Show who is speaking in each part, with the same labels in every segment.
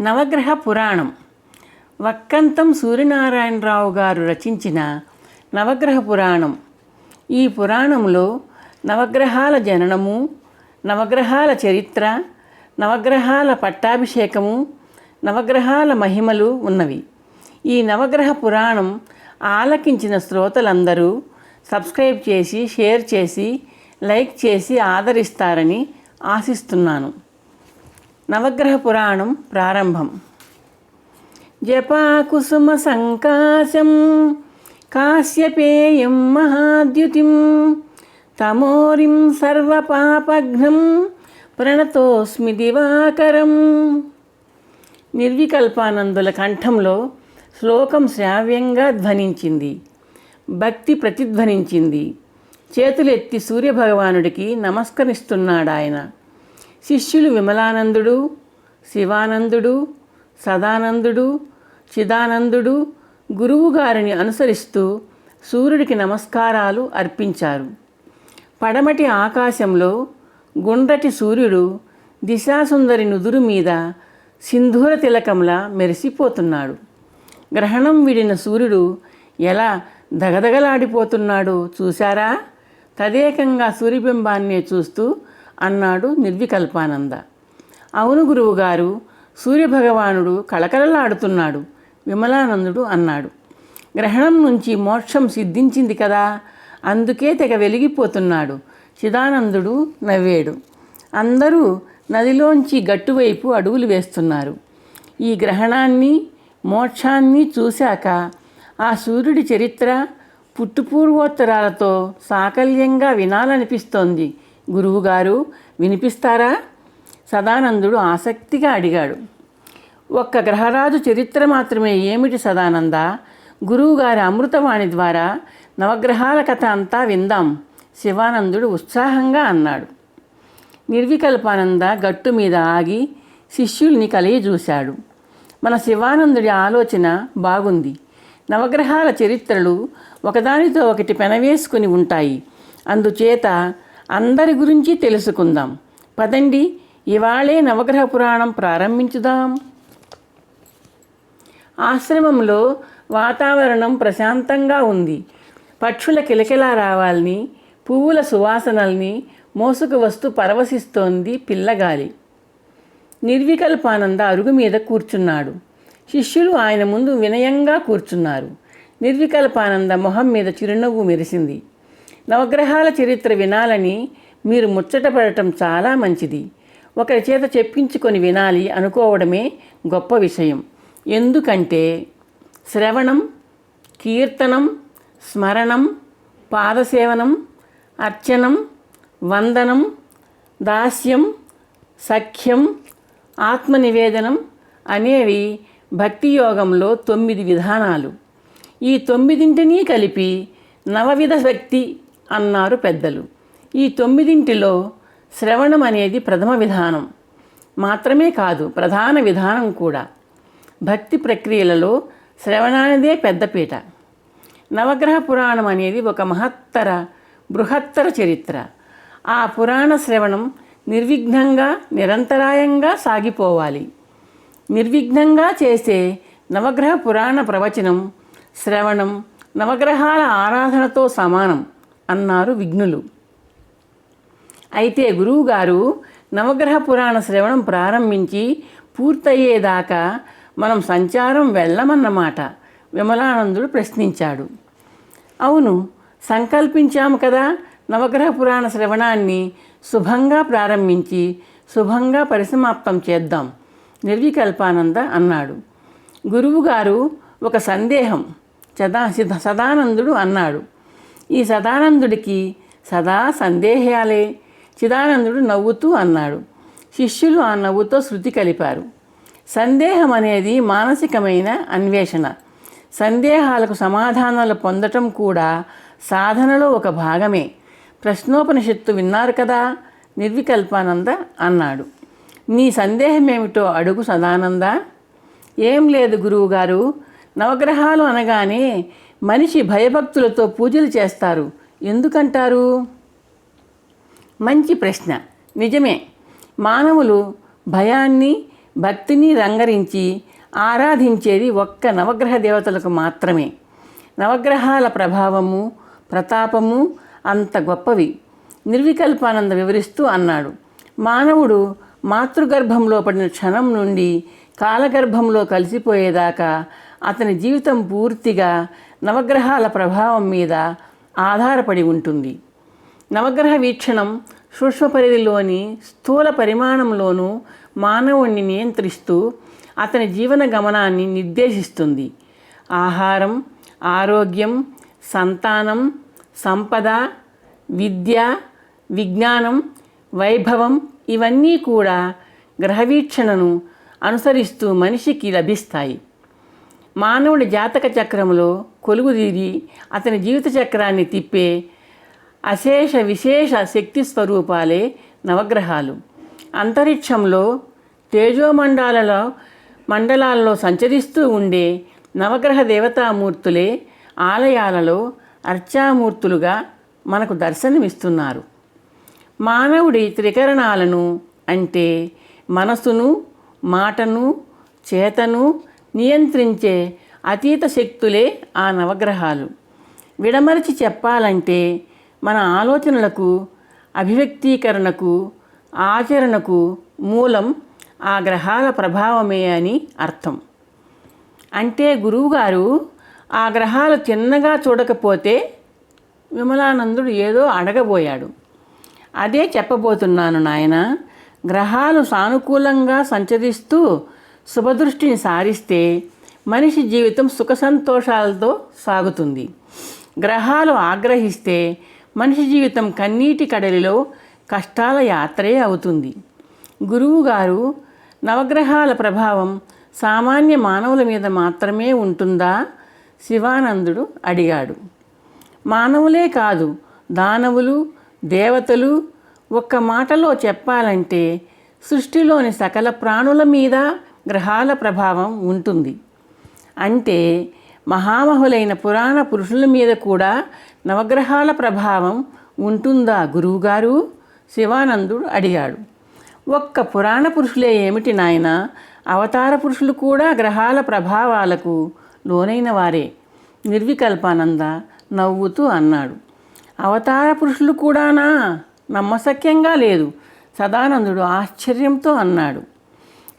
Speaker 1: నవగ్రహ పురాణం. వక్కంతం సూర్యనారాయణరావు గారు రచించిన నవగ్రహ పురాణం. ఈ పురాణంలో నవగ్రహాల జననము నవగ్రహాల చరిత్ర నవగ్రహాల పట్టాభిషేకము నవగ్రహాల మహిమలు ఉన్నవి. ఈ నవగ్రహ పురాణం ఆలకించిన శ్రోతలందరూ సబ్స్క్రైబ్ చేసి షేర్ చేసి లైక్ చేసి ఆదరిస్తారని ఆశిస్తున్నాను. నవగ్రహ పురాణం ప్రారంభం. జపాకుసుమ సంకాశం కాశ్యపేయం మహాద్యుతిం తమోరిం సర్వపాపఘ్నం ప్రణతోస్మి దివాకరం. నిర్వికల్పానందుల కంఠంలో శ్లోకం శ్రావ్యంగా ధ్వనించింది భక్తి ప్రతిధ్వనించింది. చేతులెత్తి సూర్యభగవానుడికి నమస్కరిస్తున్నాడాయన. శిష్యులు విమలానందుడు శివానందుడు సదానందుడు చిదానందుడు గురువుగారిని అనుసరిస్తూ సూర్యుడికి నమస్కారాలు అర్పించారు. పడమటి ఆకాశంలో గుండ్రటి సూర్యుడు దిశాసుందరి నుదురు మీద సింధూర తిలకంలా మెరిసిపోతున్నాడు. గ్రహణం విడిన సూర్యుడు ఎలా దగదగలాడిపోతున్నాడో చూశారా? తదేకంగా సూర్యబింబాన్నే చూస్తూ అన్నాడు నిర్వికల్పానంద. అవును గురువుగారు సూర్యభగవానుడు కళకళలాడుతున్నాడు విమలానందుడు అన్నాడు. గ్రహణం నుంచి మోక్షం సిద్ధించింది కదా అందుకే తెగ వెలిగిపోతున్నాడు చిదానందుడు నవ్వాడు. అందరూ నదిలోంచి గట్టువైపు అడుగులు వేస్తున్నారు. ఈ గ్రహణాన్ని మోక్షాన్ని చూశాక ఆ సూర్యుడి చరిత్ర పుట్టుపూర్వోత్తరాలతో సాకల్యంగా వినాలనిపిస్తోంది. గురువుగారు వినిపిస్తారా? సదానందుడు ఆసక్తిగా అడిగాడు. ఒక్క గ్రహరాజు చరిత్ర మాత్రమే ఏమిటి సదానంద? గురువుగారి అమృతవాణి ద్వారా నవగ్రహాల కథ అంతా విందాం శివానందుడు ఉత్సాహంగా అన్నాడు. నిర్వికల్పానంద గట్టు మీద ఆగి శిష్యుల్ని కలిగి చూశాడు. మన శివానందుడి ఆలోచన బాగుంది. నవగ్రహాల చరిత్రలు ఒకదానితో ఒకటి పెనవేసుకుని ఉంటాయి. అందుచేత అందరి గురించి తెలుసుకుందాం. పదండి ఇవాళే నవగ్రహ పురాణం ప్రారంభించుదాం. ఆశ్రమంలో వాతావరణం ప్రశాంతంగా ఉంది. పక్షుల కిలకిలా రావాలని పువ్వుల సువాసనల్ని మోసుకు వస్తూ పరవశిస్తోంది పిల్లగాలి. నిర్వికల్పానంద అరుగు మీద కూర్చున్నాడు. శిష్యులు ఆయన ముందు వినయంగా కూర్చున్నారు. నిర్వికల్పానంద మొహం మీద చిరునవ్వు మెరిసింది. నవగ్రహాల చరిత్ర వినాలని మీరు ముచ్చటపడటం చాలా మంచిది. ఒకరి చేత చెప్పించుకొని వినాలి అనుకోవడమే గొప్ప విషయం. ఎందుకంటే శ్రవణం కీర్తనం స్మరణం పాదసేవనం అర్చనం వందనం దాస్యం సఖ్యం ఆత్మనివేదనం అనేవి భక్తి యోగంలో తొమ్మిది విధానాలు. ఈ తొమ్మిదింటినీ కలిపి నవవిధ శక్తి అన్నారు పెద్దలు. ఈ తొమ్మిదింటిలో శ్రవణం అనేది ప్రథమ విధానం. మాత్రమే కాదు ప్రధాన విధానం కూడా. భక్తి ప్రక్రియలలో శ్రవణానిదే పెద్దపీట నవగ్రహ పురాణం అనేది ఒక మహత్తర బృహత్తర చరిత్ర. ఆ పురాణ శ్రవణం నిర్విఘ్నంగా నిరంతరాయంగా సాగిపోవాలి. నిర్విఘ్నంగా చేసే నవగ్రహ పురాణ ప్రవచనం శ్రవణం నవగ్రహాల ఆరాధనతో సమానం. అన్నారు విఘ్నులు. అయితే గురువుగారు నవగ్రహ పురాణ శ్రవణం ప్రారంభించి పూర్తయ్యేదాకా మనం సంచారం వెళ్ళమన్నమాట విమలానందుడు ప్రశ్నించాడు. అవును సంకల్పించాము కదా నవగ్రహ పురాణ శ్రవణాన్ని శుభంగా ప్రారంభించి శుభంగా పరిసమాప్తం చేద్దాం నిర్వికల్పానంద అన్నాడు. గురువుగారు ఒక సందేహం సదా సదానందుడు అన్నాడు. ఈ సదానందుడికి సదా సందేహాలే. చిదానందుడు నవ్వుతూ అన్నాడు. శిష్యులు ఆ నవ్వుతో శృతి కలిపారు. సందేహం అనేది మానసికమైన అన్వేషణ. సందేహాలకు సమాధానాలు పొందటం కూడా సాధనలో ఒక భాగమే. ప్రశ్నోపనిషత్తు విన్నారు కదా? నిర్వికల్పానంద అన్నాడు. నీ సందేహమేమిటో అడుగు సదానంద. ఏం లేదు గురువుగారు. నవగ్రహాలు అనగానే మనిషి భయభక్తులతో పూజలు చేస్తారు. ఎందుకంటారు? మంచి ప్రశ్న. నిజమే. మానవులు భయాన్ని భక్తిని రంగరించి ఆరాధించేది ఒక్క నవగ్రహ దేవతలకు మాత్రమే. నవగ్రహాల ప్రభావము ప్రతాపము అంత గొప్పవి. నిర్వికల్పానంద వివరిస్తూ అన్నాడు. మానవుడు మాతృగర్భంలో పడిన క్షణం నుండి కాలగర్భంలో కలిసిపోయేదాకా అతని జీవితం పూర్తిగా నవగ్రహాల ప్రభావం మీద ఆధారపడి ఉంటుంది. నవగ్రహ వీక్షణం సూక్ష్మ పరిధిలోని స్థూల పరిమాణంలోనూ మానవుణ్ణి నియంత్రిస్తూ అతని జీవన గమనాన్ని నిర్దేశిస్తుంది. ఆహారం ఆరోగ్యం సంతానం సంపద విద్య విజ్ఞానం వైభవం ఇవన్నీ కూడా గ్రహవీక్షణను అనుసరిస్తూ మనిషికి లభిస్తాయి. మానవుడి జాతక చక్రంలో కొలుగుదీరి అతని జీవిత చక్రాన్ని తిప్పే అశేష విశేష శక్తి స్వరూపాలే నవగ్రహాలు. అంతరిక్షంలో తేజోమండాలలో మండలాల్లో సంచరిస్తూ ఉండే నవగ్రహ దేవతామూర్తులే ఆలయాలలో అర్చామూర్తులుగా మనకు దర్శనమిస్తున్నారు. మానవుడి త్రికరణాలను అంటే మనసును మాటను చేతను నియంత్రించే అతీత శక్తులే ఆ నవగ్రహాలు. విడమరిచి చెప్పాలంటే మన ఆలోచనలకు అభివ్యక్తీకరణకు ఆచరణకు మూలం ఆ గ్రహాల ప్రభావమే అని అర్థం. అంటే గురువుగారు ఆ గ్రహాలు చిన్నగా చూడకపోతే విమలానందుడు ఏదో అడగబోయాడు. అదే చెప్పబోతున్నాను నాయన గ్రహాలు సానుకూలంగా సంచరిస్తూ శుభదృష్టిని సారిస్తే మనిషి జీవితం సుఖ సంతోషాలతో సాగుతుంది. గ్రహాలు ఆగ్రహిస్తే మనిషి జీవితం కన్నీటి కడలిలో కష్టాల యాత్రే అవుతుంది. గురువుగారు నవగ్రహాల ప్రభావం సామాన్య మానవుల మీద మాత్రమే ఉంటుందా? శివానందుడు అడిగాడు. మానవులే కాదు దానవులు దేవతలు ఒక్క మాటలో చెప్పాలంటే సృష్టిలోని సకల ప్రాణుల మీద గ్రహాల ప్రభావం ఉంటుంది. అంటే మహామహులైన పురాణ పురుషుల మీద కూడా నవగ్రహాల ప్రభావం ఉంటుందా గురువుగారు? శివానందుడు అడిగాడు. ఒక్క పురాణ పురుషులే ఏమిటి నాయన? అవతార పురుషులు కూడా గ్రహాల ప్రభావాలకు లోనైన వారే. నిర్వికల్పానంద నవ్వుతూ అన్నాడు. అవతార పురుషులు కూడానా? నమ్మశక్యంగా లేదు. సదానందుడు ఆశ్చర్యంతో అన్నాడు.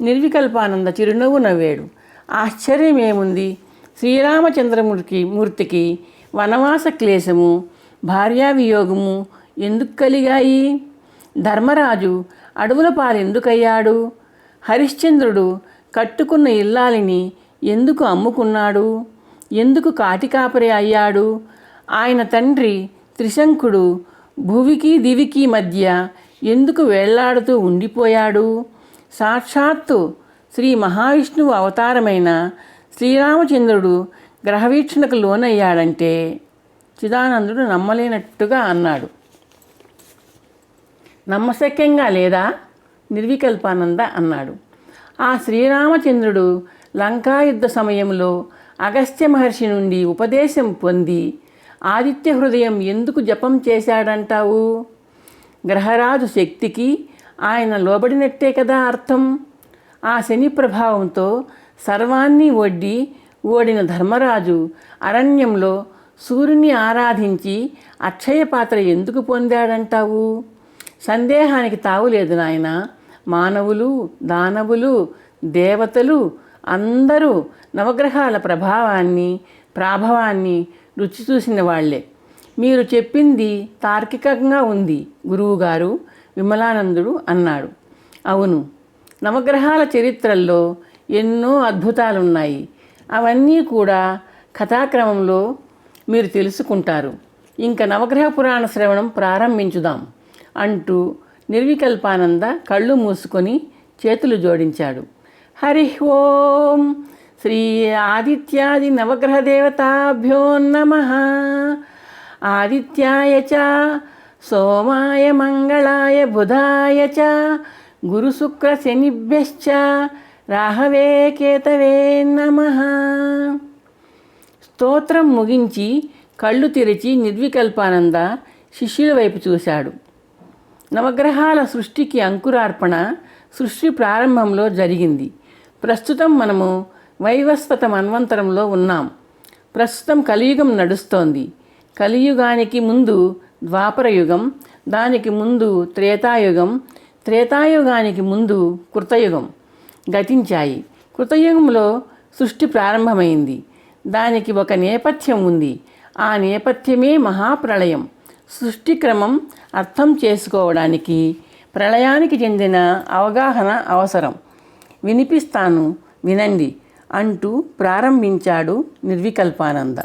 Speaker 1: నిర్వికల్పానంద చిరునవ్వు నవ్వాడు. ఆశ్చర్యం ఏముంది? శ్రీరామచంద్రమూర్తికి మూర్తికి వనవాస క్లేశము భార్యావియోగము ఎందుకు కలిగాయి? ధర్మరాజు అడవుల పాలెందుకయ్యాడు హరిశ్చంద్రుడు కట్టుకున్న ఇల్లాలిని ఎందుకు అమ్ముకున్నాడు? ఎందుకు కాటికాపరి అయ్యాడు? ఆయన తండ్రి త్రిశంకుడు భువికి దివికి మధ్య ఎందుకు వేళ్ళాడుతూ ఉండిపోయాడు? సాక్షాత్తు శ్రీ మహావిష్ణువు అవతారమైన శ్రీరామచంద్రుడు గ్రహవీక్షణకు లోనయ్యాడంటే చిదానందుడు నమ్మలేనట్టుగా అన్నాడు. నమ్మశక్యంగా లేదా? నిర్వికల్పానంద అన్నాడు. ఆ శ్రీరామచంద్రుడు లంకాయుద్ధ సమయంలో అగస్త్య మహర్షి నుండి ఉపదేశం పొంది ఆదిత్య హృదయం ఎందుకు జపం చేశాడంటావు? గ్రహరాజు శక్తికి ఆయన లోబడినట్టే కదా అర్థం? ఆ శని ప్రభావంతో సర్వాన్ని ఒడ్డి ఓడిన ధర్మరాజు అరణ్యంలో సూర్యుని ఆరాధించి అక్షయ పాత్ర ఎందుకు పొందాడంటావు? సందేహానికి తావులేదు నాయన. మానవులు దానవులు దేవతలు అందరూ నవగ్రహాల ప్రభావాన్ని ప్రాభవాన్ని రుచి చూసిన వాళ్ళే మీరు చెప్పింది తార్కికంగా ఉంది గురువుగారు. విమలానందుడు అన్నాడు. అవును నవగ్రహాల చరిత్రల్లో ఎన్నో అద్భుతాలున్నాయి. అవన్నీ కూడా కథాక్రమంలో మీరు తెలుసుకుంటారు. ఇంకా నవగ్రహ పురాణ శ్రవణం ప్రారంభించుదాం అంటూ నిర్వికల్పానంద కళ్ళు మూసుకొని చేతులు జోడించాడు. హరి ఓం శ్రీ ఆదిత్యాది నవగ్రహ దేవతాభ్యో నమ. ఆదిత్యాయ చ సోమాయ మంగళాయ బుధాయ చ గురుశుక్ర శనిభ్యశ్చ రాహవే కేతవే నమ. స్తోత్రం ముగించి కళ్ళు తెరిచి నిర్వికల్పానంద శిష్యుల వైపు చూశాడు. నవగ్రహాల సృష్టికి అంకురార్పణ సృష్టి ప్రారంభంలో జరిగింది. ప్రస్తుతం మనము వైవస్వత మన్వంతరంలో ఉన్నాం. ప్రస్తుతం కలియుగం నడుస్తోంది. కలియుగానికి ముందు ద్వాపరయుగం దానికి ముందు త్రేతాయుగం త్రేతాయుగానికి ముందు కృతయుగం గతించాయి. కృతయుగంలో సృష్టి ప్రారంభమైంది. దానికి ఒక నేపథ్యం ఉంది. ఆ నేపథ్యమే మహాప్రళయం. సృష్టి క్రమం అర్థం చేసుకోవడానికి ప్రళయానికి చెందిన అవగాహన అవసరం. వినిపిస్తాను వినండి అంటూ ప్రారంభించాడు నిర్వికల్పానంద.